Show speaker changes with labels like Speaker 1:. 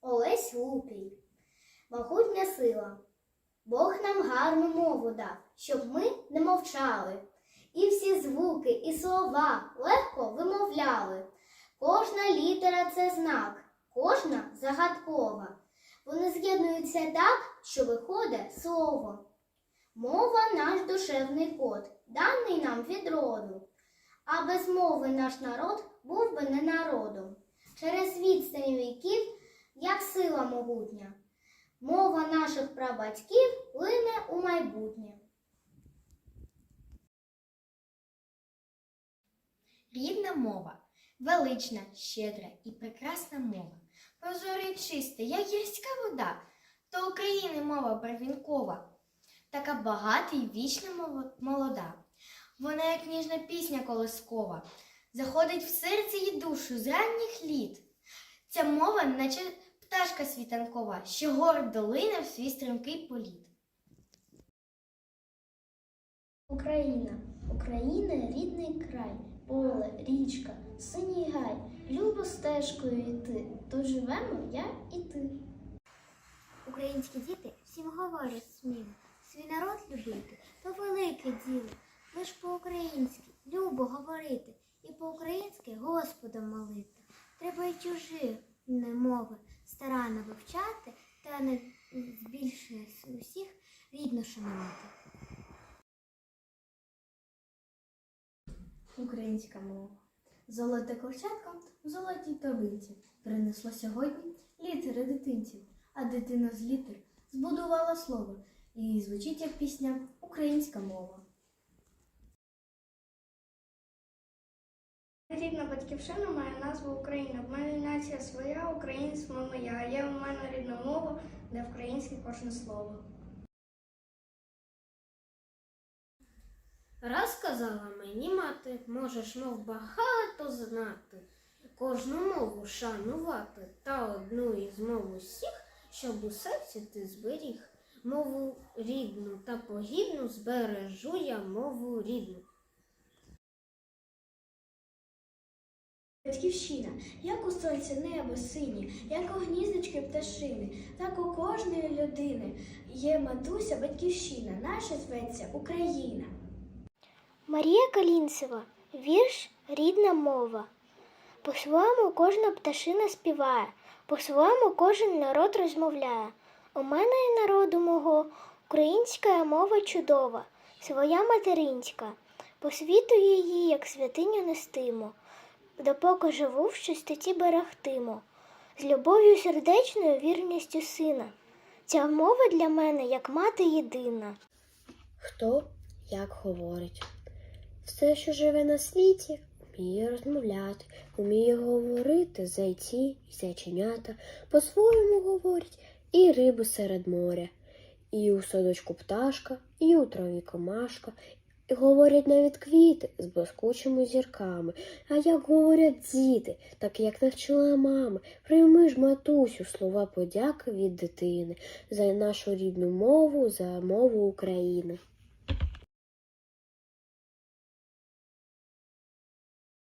Speaker 1: Олесь Лупій. Могутня сила. Бог нам гарну мову дав, щоб ми не мовчали. І всі звуки і слова легко вимовляли. Кожна літера це знак, кожна загадкова. Вони з'єднуються так, що виходить слово. Мова наш душевний код, даний нам від роду. А без мови наш народ був би не народом. Через відстань віків, як сила могутня, мова наших прабатьків лине у майбутнє.
Speaker 2: Рідна мова, велична, щедра і прекрасна мова. Прозора і чиста, як гірська вода, то України мова барвінкова, така багата і вічна молода. Вона, як ніжна пісня колискова, заходить в серце і душу з ранніх літ. Ця мова, наче пташка світанкова, що гордо лине в свій стрімкий політ.
Speaker 1: Україна, Україна рідний край, поле, річка, синій гай, любо стежкою йти. Тут живемо я і ти.
Speaker 3: Українські діти всім говорять сміло, свій народ любити то велике діло. Ж по-українськи любо говорити і по-українськи Господа молити. Треба й чужі не мови старанно вивчати та не більше усіх рідно шанувати.
Speaker 2: Українська мова. Золоте ковчатко в золотій торбинці принесло сьогодні літери дитинців, а дитина з літер збудувала слово і звучить як пісня Українська мова.
Speaker 4: Рідна батьківщина має назву Україна. В мене нація своя, українська моя. А є в мене рідна мова, де українське кожне слово.
Speaker 5: Раз казала мені мати, можеш мов багато знати, кожну мову шанувати, та одну із мов усіх, щоб у серці ти зберіг. Мову рідну та погідну збережу я мову рідну.
Speaker 4: Батьківщина, як у сонці небо синє, як у гніздочки пташини, так у кожної людини є матуся батьківщина, наша зветься Україна.
Speaker 3: Марія Калінцева, вірш Рідна мова. По-своєму кожна пташина співає, по-своєму кожен народ розмовляє. У мене і народу мого українська мова чудова, своя материнська. По світу її, як святиню нестимо, допоки живу в чистоті берегтимо, з любов'ю сердечною вірністю сина. Ця мова для мене як мати єдина.
Speaker 5: Хто як говорить. Все, що живе на світі, вміє розмовляти, вміє говорити зайці і зайченята, по-своєму говорять і риби серед моря, і у садочку пташка, і у траві комашка, і говорять навіть квіти з блискучими зірками. А як говорять діти, так як навчила мама, прийми ж матусю слова подяки від дитини за нашу рідну мову, за мову України.